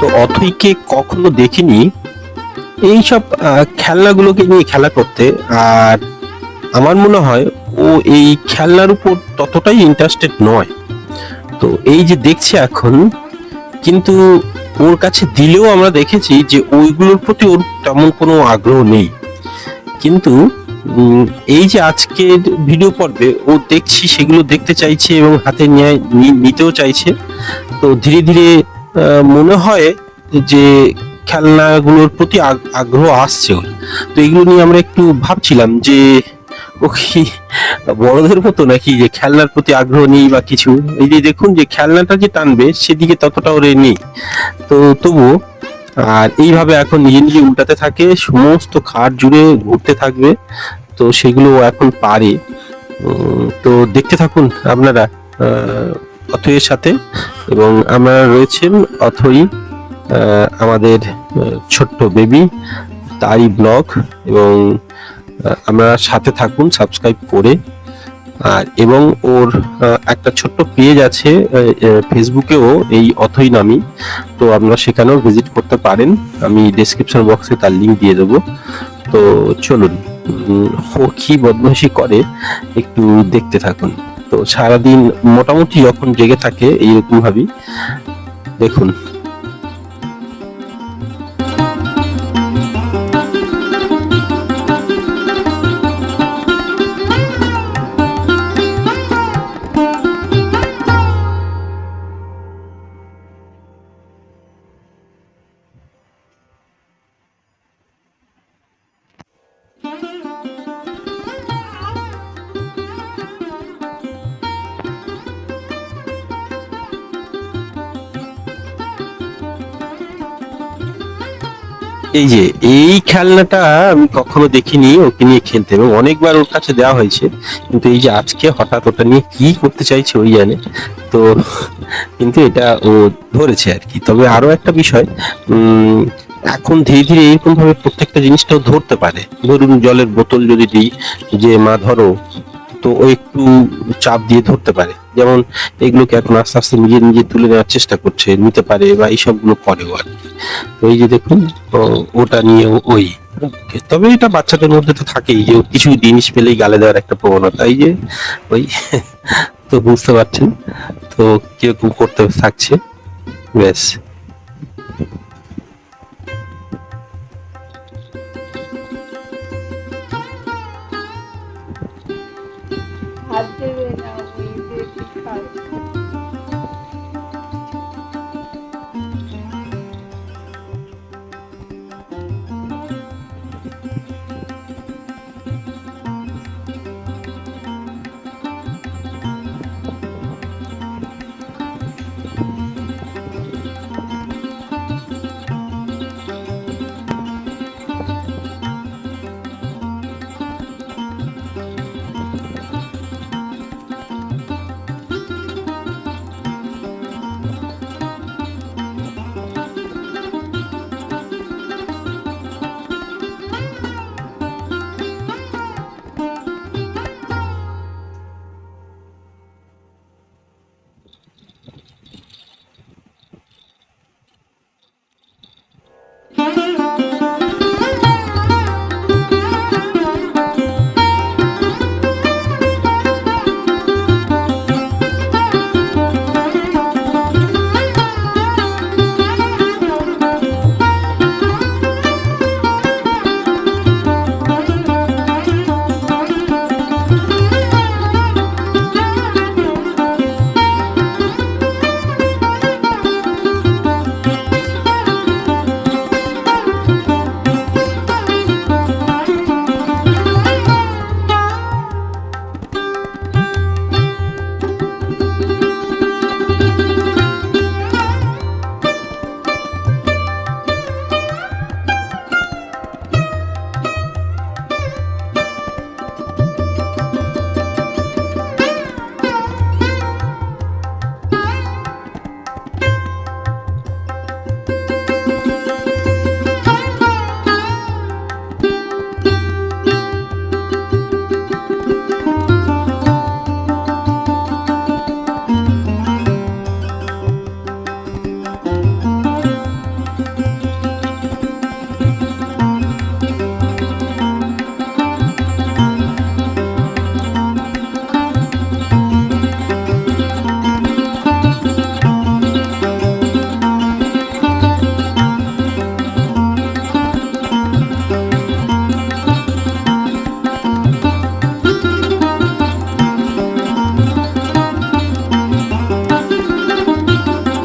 তো অথইকে কখনো দেখিনি। এইসব খেলনাগুলোকে নিয়ে খেলা করতে। আর আমার মনে হয় ও এই খেলনার উপর ততটাই ইন্টারেস্টেড নয়। তো এই যে দেখছে এখন, কিন্তু ওর কাছে দিলেও আমরা দেখেছি যে ওইগুলোর প্রতি ওর তেমন কোনো আগ্রহ নেই। কিন্তু এই যে আজকের ভিডিও পর্বে ও দেখছি, সেগুলো দেখতে চাইছে এবং হাতে নিতেও চাইছে। তো ধীরে ধীরে মনে হয় যে খেলনাগুলোর প্রতি আগ- আগ্রহ আসছে ওর। তো এগুলো নিয়ে আমরা একটু ভাবছিলাম যে, ও কি বড়দের মতো নাকি যে খেলনার প্রতি আগ্রহ নেই বা কিছু? এই যে দেখুন যে খেলনাটা যে টানবে, সেদিকে ততটা ওরে নেই। তো তবুও আর এইভাবে এখন নিজে নিজে উল্টাতে থাকে সমস্ত খাট জুড়ে ঘুরতে থাকবে। তো সেগুলো এখন পারে। তো দেখতে থাকুন আপনারা আহ, অথইয়ের সাথে। এবং আমরা রয়েছেন অথই আমাদের ছোট্ট বেবি তারই ব্লগ। এবং আমরা সাথে থাকুন সাবস্ক্রাইব করে। আর এবং ওর একটা ছোট্ট পেজ আছে ফেসবুকেও এই অথই নামি। তো আপনারা সেখানেও ভিজিট করতে পারেন। আমি ডেসক্রিপশন বক্সে তার লিঙ্ক দিয়ে দেবো। তো চলুন ও কি করে একটু দেখতে থাকুন। তো সারাদিন মোটামুটি যখন জেগে থাকে এইরকম ভাবেই দেখুন এই যে, এই খেলনাটা আমি কখনো দেখিনি, ওকে নিয়ে খেলতে। এবং অনেকবার ওর কাছে দেওয়া হয়েছে। কিন্তু এই যে আজকে হঠাৎ ওটা নিয়ে কি করতে চাইছে, ওই জানে। তো, কিন্তু এটা ও ধরেছে আর কি। তবে আরও একটা বিষয় এখন ধীরে ধীরে এরকম ভাবে প্রত্যেকটা জিনিসটাও ধরতে পারে। ধরুন, জলের বোতল যদি দিই, যে, মা ধরো তো ও একটু চাপ দিয়ে ধরতে পারে। যেমন এগুলোকে এখন আস্তে আস্তে নিজে নিজে তুলে নেওয়ার চেষ্টা করছে, নিতে পারে বা এইসবগুলো করে ও আর কি। এই যে দেখুন ওটা নিয়ে ওই। তবে এটা বাচ্চাদের মধ্যে তো থাকেই যে কিছু জিনিস পেলেই গালে দেওয়ার একটা প্রবণতা। এই যে ওই, তো বুঝতে পারছেন? তো কীরকম করতে থাকছে। ব্যাস। হাত দেবে না ওই যে কি খায়